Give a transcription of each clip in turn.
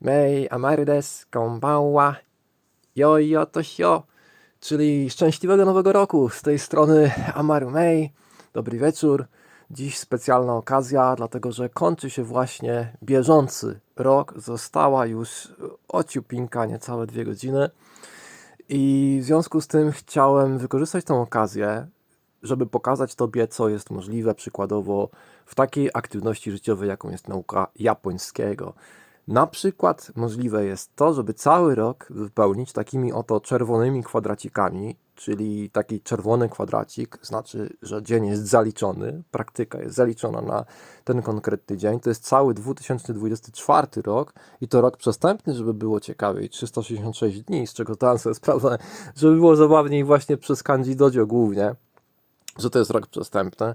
Mei Amarides Konbanwa Jojo to sio, czyli szczęśliwego nowego roku. Z tej strony Amaru Mei. Dobry wieczór. Dziś specjalna okazja, dlatego że kończy się właśnie bieżący rok. Została już ociupinka niecałe dwie godziny. I w związku z tym chciałem wykorzystać tą okazję, żeby pokazać Tobie, co jest możliwe przykładowo w takiej aktywności życiowej, jaką jest nauka japońskiego. Na przykład możliwe jest to, żeby cały rok wypełnić takimi oto czerwonymi kwadracikami, czyli taki czerwony kwadracik znaczy, że dzień jest zaliczony, praktyka jest zaliczona na ten konkretny dzień. To jest cały 2024 rok i to rok przestępny, żeby było ciekawiej, 366 dni, z czego dałem sobie sprawę, żeby było zabawniej właśnie przez Kanji Dojo głównie, że to jest rok przestępny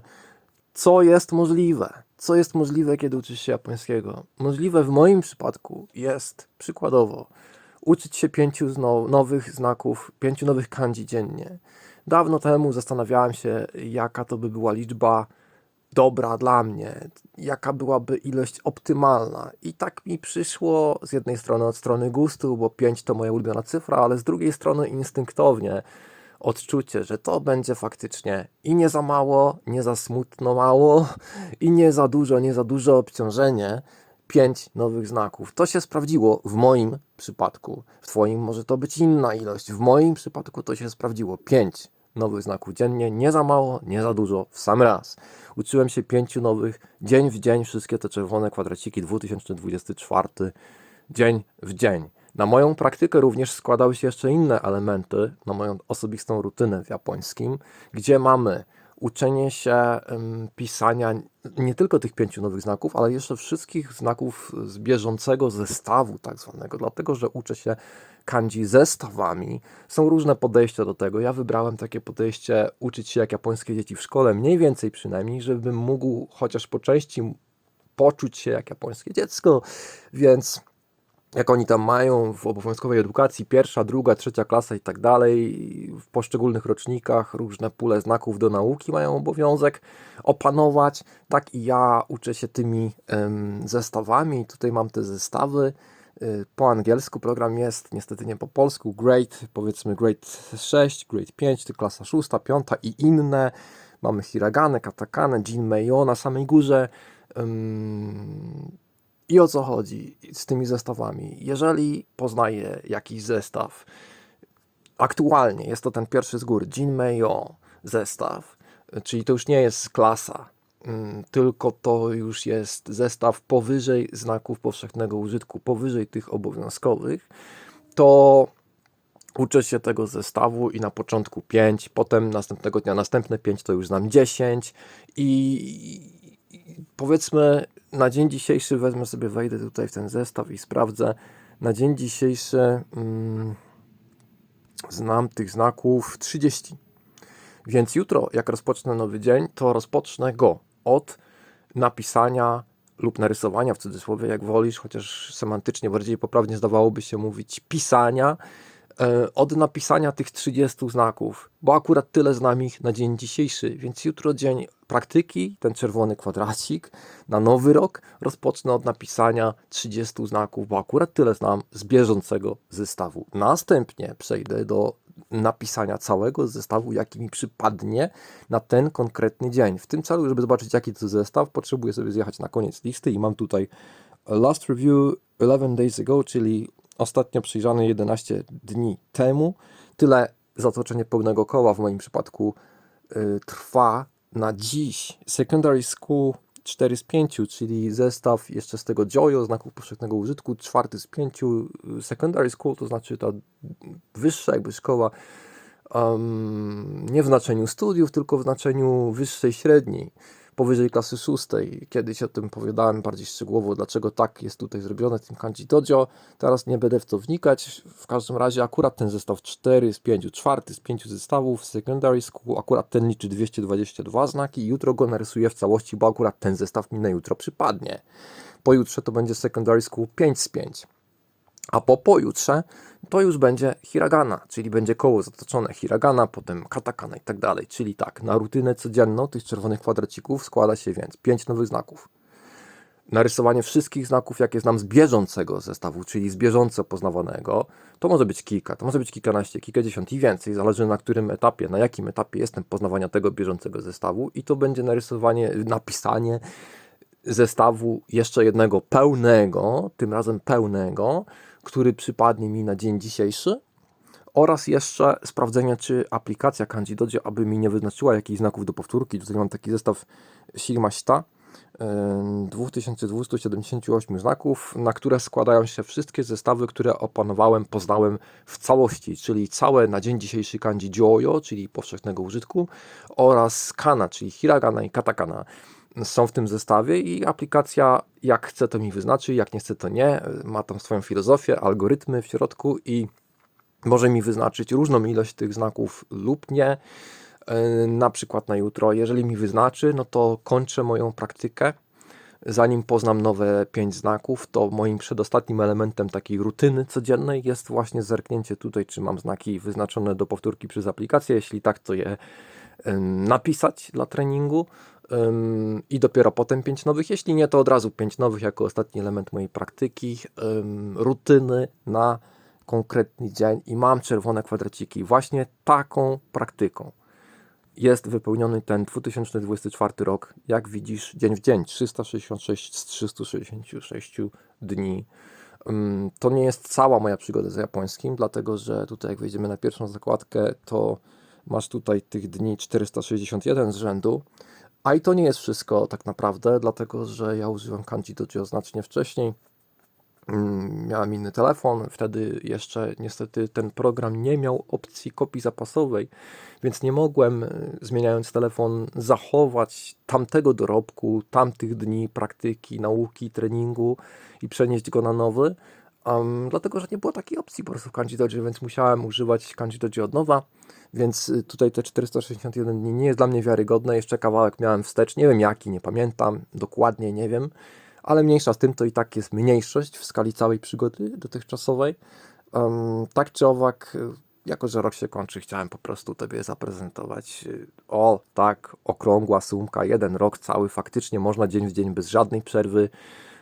co jest możliwe. Co jest możliwe, kiedy uczysz się japońskiego? Możliwe w moim przypadku jest przykładowo uczyć się pięciu zno- nowych znaków, pięciu nowych kanji dziennie. Dawno temu zastanawiałem się, jaka to by była liczba dobra dla mnie, jaka byłaby ilość optymalna. I tak mi przyszło z jednej strony od strony gustu, bo 5 to moja ulubiona cyfra, ale z drugiej strony instynktownie odczucie, że to będzie faktycznie i nie za mało, nie za smutno mało, i nie za dużo, nie za duże obciążenie. Pięć nowych znaków. To się sprawdziło w moim przypadku. W Twoim może to być inna ilość. W moim przypadku to się sprawdziło. Pięć nowych znaków dziennie. Nie za mało, nie za dużo, w sam raz. Uczyłem się pięciu nowych, dzień w dzień, wszystkie te czerwone kwadraciki 2024, dzień w dzień. Na moją praktykę również składały się jeszcze inne elementy, na moją osobistą rutynę w japońskim, gdzie mamy uczenie się pisania nie tylko tych pięciu nowych znaków, ale jeszcze wszystkich znaków z bieżącego zestawu, tak zwanego, dlatego że uczę się kanji zestawami. Są różne podejścia do tego. Ja wybrałem takie podejście uczyć się jak japońskie dzieci w szkole, mniej więcej przynajmniej, żebym mógł chociaż po części poczuć się jak japońskie dziecko, więc jak oni tam mają w obowiązkowej edukacji, pierwsza, druga, trzecia klasa i tak dalej, w poszczególnych rocznikach różne pule znaków do nauki mają obowiązek opanować. Tak i ja uczę się tymi em, zestawami. Tutaj mam te zestawy. Y, Po angielsku program jest, niestety nie po polsku. Grade, powiedzmy grade 6, grade 5, to klasa 6, 5 i inne. Mamy hiragane, katakane, jinmeyo na samej górze. Ym, i o co chodzi z tymi zestawami? Jeżeli poznaję jakiś zestaw, aktualnie jest to ten pierwszy z góry, Jinmeyo zestaw, czyli to już nie jest klasa, mm, tylko to już jest zestaw powyżej znaków powszechnego użytku, powyżej tych obowiązkowych, to uczę się tego zestawu i na początku 5, potem następnego dnia następne 5 to już znam 10 i i powiedzmy na dzień dzisiejszy wezmę sobie, wejdę tutaj w ten zestaw i sprawdzę. Na dzień dzisiejszy mm, znam tych znaków 30. Więc jutro, jak rozpocznę nowy dzień, to rozpocznę go od napisania lub narysowania w cudzysłowie, jak wolisz, chociaż semantycznie bardziej poprawnie zdawałoby się mówić pisania, od napisania tych 30 znaków, bo akurat tyle znam ich na dzień dzisiejszy, więc jutro dzień praktyki, ten czerwony kwadracik na nowy rok rozpocznę od napisania 30 znaków, bo akurat tyle znam z bieżącego zestawu. Następnie przejdę do napisania całego zestawu, jaki mi przypadnie na ten konkretny dzień. W tym celu, żeby zobaczyć jaki to zestaw, potrzebuję sobie zjechać na koniec listy i mam tutaj last review 11 days ago, czyli ostatnio przyjrzany 11 dni temu. Tyle zatoczenie pełnego koła w moim przypadku y, trwa na dziś. Secondary School 4 z 5, czyli zestaw jeszcze z tego JOJO, znaków powszechnego użytku, czwarty z 5. Secondary School to znaczy ta wyższa jakby szkoła, um, nie w znaczeniu studiów, tylko w znaczeniu wyższej średniej, powyżej klasy szóstej. Kiedyś o tym opowiadałem bardziej szczegółowo, dlaczego tak jest tutaj zrobione w tym kanji dojo. Teraz nie będę w to wnikać. W każdym razie akurat ten zestaw 4 z 5, czwarty z 5 zestawów Secondary School, akurat ten liczy 222 znaki i jutro go narysuję w całości, bo akurat ten zestaw mi na jutro przypadnie. Pojutrze to będzie Secondary School 5 z 5. A po pojutrze to już będzie hiragana, czyli będzie koło zatoczone hiragana, potem katakana i tak dalej. Czyli tak, na rutynę codzienną tych czerwonych kwadracików składa się więc 5 nowych znaków. narysowanie wszystkich znaków, jakie znam z bieżącego zestawu, czyli z bieżąco poznawanego, to może być kilka, to może być kilkanaście, kilkadziesiąt i więcej, zależy na którym etapie, na jakim etapie jestem poznawania tego bieżącego zestawu i to będzie narysowanie, napisanie zestawu jeszcze jednego pełnego, tym razem pełnego, który przypadnie mi na dzień dzisiejszy oraz jeszcze sprawdzenie, czy aplikacja Candidodzie, aby mi nie wyznaczyła jakichś znaków do powtórki. Tutaj mam taki zestaw Sigma Sta, 2278 znaków, na które składają się wszystkie zestawy, które opanowałem, poznałem w całości, czyli całe na dzień dzisiejszy kanji Joyo, czyli powszechnego użytku, oraz kana, czyli hiragana i katakana są w tym zestawie i aplikacja jak chce to mi wyznaczy, jak nie chce to nie, ma tam swoją filozofię, algorytmy w środku i może mi wyznaczyć różną ilość tych znaków lub nie. Yy, Na przykład na jutro, jeżeli mi wyznaczy, no to kończę moją praktykę. Zanim poznam nowe 5 znaków, to moim przedostatnim elementem takiej rutyny codziennej jest właśnie zerknięcie tutaj, czy mam znaki wyznaczone do powtórki przez aplikację. Jeśli tak, to je napisać dla treningu ym, i dopiero potem 5 nowych. Jeśli nie, to od razu 5 nowych jako ostatni element mojej praktyki, ym, rutyny na konkretny dzień i mam czerwone kwadraciki. Właśnie taką praktyką jest wypełniony ten 2024 rok, jak widzisz, dzień w dzień, 366 z 366 dni. To nie jest cała moja przygoda z japońskim, dlatego że tutaj jak wejdziemy na pierwszą zakładkę, to masz tutaj tych dni 461 z rzędu, a i to nie jest wszystko tak naprawdę, dlatego że ja używam kanji dojo znacznie wcześniej. Mm, Miałem inny telefon, wtedy jeszcze niestety ten program nie miał opcji kopii zapasowej, więc nie mogłem, y, zmieniając telefon, zachować tamtego dorobku, tamtych dni praktyki, nauki, treningu i przenieść go na nowy. Um, dlatego, że nie było takiej opcji po prostu w Dojo, więc musiałem używać Dojo od nowa, więc y, tutaj te 461 dni nie jest dla mnie wiarygodne, jeszcze kawałek miałem wstecz, nie wiem jaki, nie pamiętam, dokładnie nie wiem, ale mniejsza z tym, to i tak jest mniejszość w skali całej przygody dotychczasowej. Um, tak czy owak, y, jako że rok się kończy, chciałem po prostu Tobie zaprezentować. y, O, tak, okrągła sumka, jeden rok cały, faktycznie można dzień w dzień bez żadnej przerwy,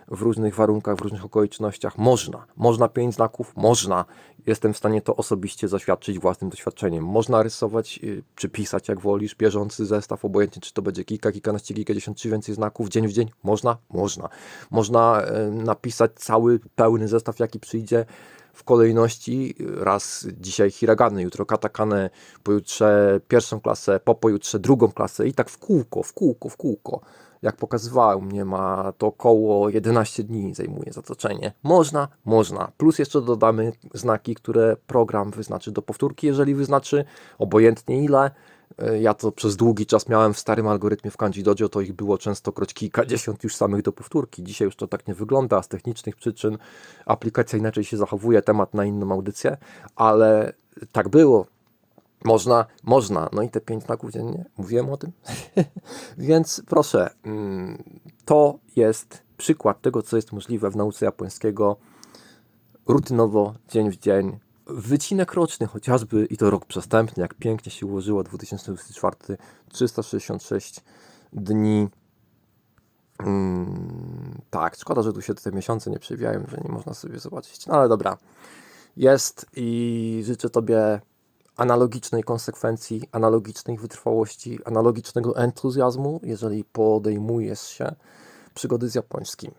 w różnych warunkach, w różnych okolicznościach. Można, można pięć znaków, można. Jestem w stanie to osobiście zaświadczyć własnym doświadczeniem. Można rysować, y, czy pisać jak wolisz, bieżący zestaw, obojętnie czy to będzie kilka, kilkanaście, kilkadziesiąt czy więcej znaków dzień w dzień. Można, można. Można y, napisać cały pełny zestaw, jaki przyjdzie w kolejności. Raz dzisiaj hiragany, jutro katakane, pojutrze pierwszą klasę, po pojutrze drugą klasę i tak w kółko, w kółko, w kółko. Jak pokazywało mnie, ma to około 11 dni zajmuje zatoczenie. Można, można. Plus jeszcze dodamy znaki, które program wyznaczy do powtórki, jeżeli wyznaczy, obojętnie ile. E, Ja to przez długi czas miałem w starym algorytmie w Kanji Dojo, to ich było częstokroć kilkadziesiąt już samych do powtórki. Dzisiaj już to tak nie wygląda, z technicznych przyczyn aplikacja inaczej się zachowuje, temat na inną audycję, ale tak było. Można, można. No i te pięć znaków dziennie, mówiłem o tym. Więc proszę, mm, to jest przykład tego, co jest możliwe w nauce japońskiego rutynowo, dzień w dzień. Wycinek roczny chociażby i to rok przestępny, jak pięknie się ułożyło 2024, 366 dni. Mm, tak, szkoda, że tu się te miesiące nie przewijają, że nie można sobie zobaczyć. No ale dobra, jest i życzę Tobie analogicznej konsekwencji, analogicznej wytrwałości, analogicznego entuzjazmu, jeżeli podejmujesz się przygody z japońskim.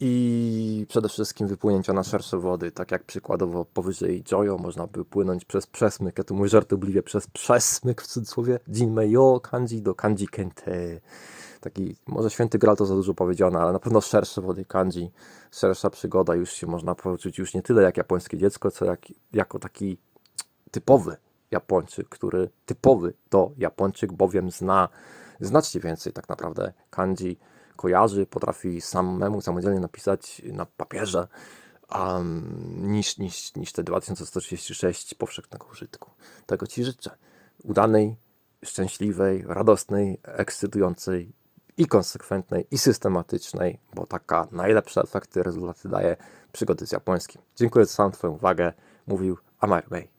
I przede wszystkim wypłynięcia na szersze wody, tak jak przykładowo powyżej Jojo można by płynąć przez przesmyk, ja tu mówię żartobliwie, przez przesmyk w cudzysłowie Jinmei-yo kanji do kanji kente. Taki, może święty Graal to za dużo powiedziane, ale na pewno szersze wody kanji, szersza przygoda, już się można poczuć już nie tyle jak japońskie dziecko, co jak, jako taki typowy Japończyk, który typowy to Japończyk, bowiem zna znacznie więcej tak naprawdę kanji, kojarzy, potrafi samemu samodzielnie napisać na papierze um, niż, niż, niż te 2136 powszechnego użytku. Tego Ci życzę. Udanej, szczęśliwej, radosnej, ekscytującej i konsekwentnej i systematycznej, bo taka najlepsze efekty, rezultaty daje przygody z japońskim. Dziękuję za całą Twoją uwagę. Mówił Amar Bey.